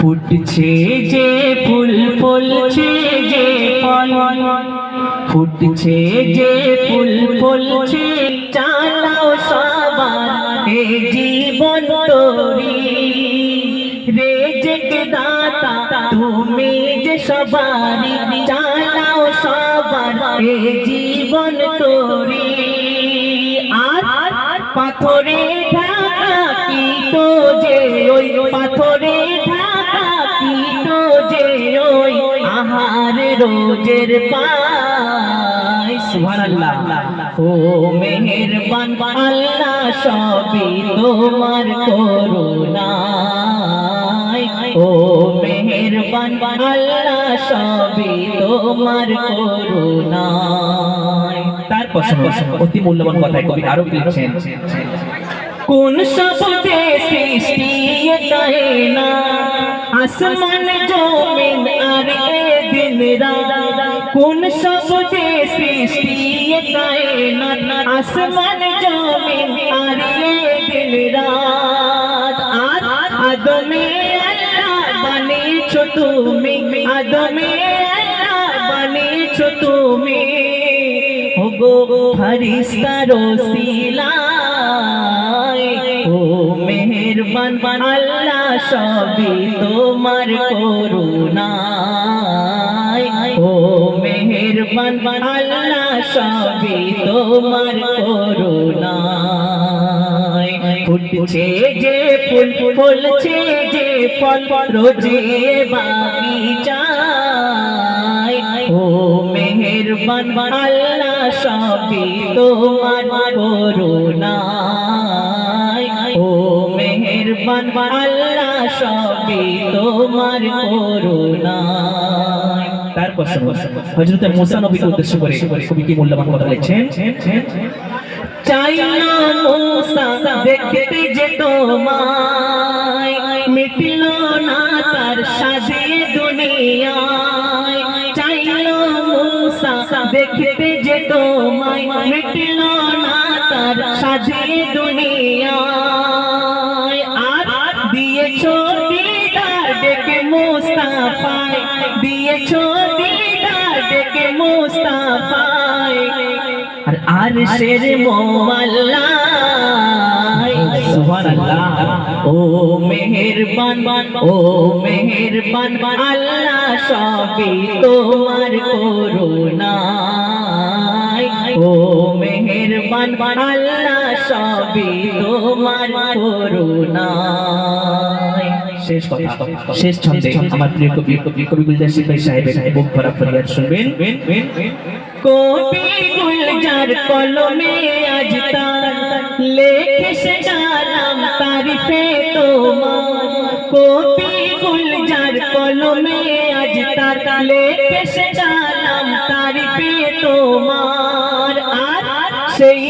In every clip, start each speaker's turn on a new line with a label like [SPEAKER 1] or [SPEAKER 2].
[SPEAKER 1] ফুটছে যে ফুল, ফলছে যে ফল। ফুটছে যে ফুল, ফলছে চালাও সবার। এ জীবন তরি। রেজেক দাতা তুমি যে সবারই চালাও সবার। এ জীবন তরি। আর পাথরে ঢাকা কি তো যে ওই পাথরে রোজের পাই সুবহানাল্লাহ। ও মেহেরবান আল্লাহ সবই তোমার করুণায়। ও মেহেরবান আল্লাহ সবই তোমার করুণায়। তারপর অতি মূল্যবান কথায় কবি আরও লিখছেন। কোন শব্দে সৃষ্টি না। আসমান জমিন আর এ কোন শব্দে সৃষ্টি এটাই আসমান, জমিন আর এ দিন রাত। আর আদমে আল্লাহ বানিয়েছো তুমি। আদমে আল্লাহ বানিয়েছো তুমি। ওগো, ফরিস্তারো সিলাই ও মেহেরবান আল্লাহ সবই তোমার করুণায়। ও মেহেরবান আল্লাহ সবই তোমার করুণায়। ফুটছে যে ফুল, ফুলছে যে ফল, রোজে বাগিচায় ও মেহেরবান আল্লাহ সবই তোমার করুণায়। আল্লাহ সবই তোমার করুণায়। তারপর হজরত মুসা উদ্দেশ্য করে কবি কি মূল্যবান কথা চাই না মুসা দেখতে যে তোমায়, মিটল না তার সাজে দুনিয়ায়। চাইল মুসা দেখতে যে তোমায়, মিটল না তার সাজে দুনিয়ায়। দিদার ডেকে মুস্তাফায়, দিয়েছ দিদার ডেকে মুস্তাফায়। আর আর শের সুবহানাল্লাহ, ও মেহেরবান ও মেহেরবান, আল্লাহ সবই তোমার করুণায়। ও মেহেরবান, আল্লাহ সবই তোমার করুণায়। শেষ ছন্দে আমার প্রিয় কবি কবি কবি গুলজার সিপাহী সাহেবের বুক ভরা ফরিয়াদ শুনবেন। কবি গুলজার কলমে আজ তার লেখে সে গালাম, তারিফে তোমার। কবি গুলজার কলমে আজ তার লেখে সে গালাম, তারিফে তোমার। সেই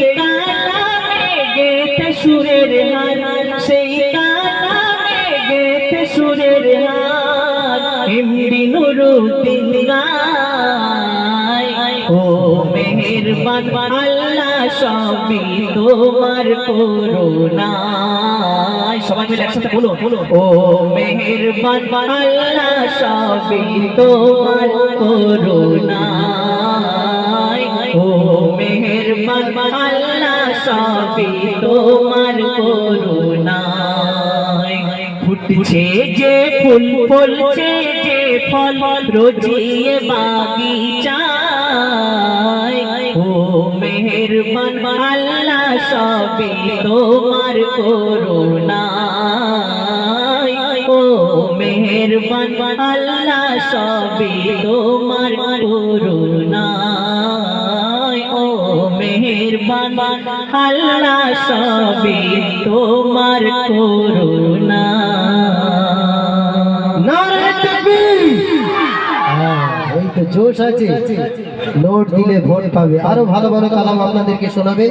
[SPEAKER 1] গেতে সুরের হার, সেই গেতে সুরের হার নুরুদ্দিন ও মেহেরবান, আল্লাহ সবই তোমার করুণায়। সবাই মিলে একসাথে বলো ও মেহেরবান, আল্লাহ সবই তোমার করুণায়। আল্লাহ সবই তোমার করুণায়। ফুটছে যে ফুল, ফলছে যে ফল, রোজিয়ে বাগিচায়। ও মেহেরবান, আল্লাহ সবই তোমার করুণায়। ও মেহেরবান, আল্লাহ সবই তোমার করুণায়। মেহেরবান আল্লাহ সবে তোমার করুণা।
[SPEAKER 2] হ্যাঁ, জোশ আছে। নোট দিলে ভোট পাবে। আরও ভালো ভালো কালাম আপনাদেরকে শোনাবে।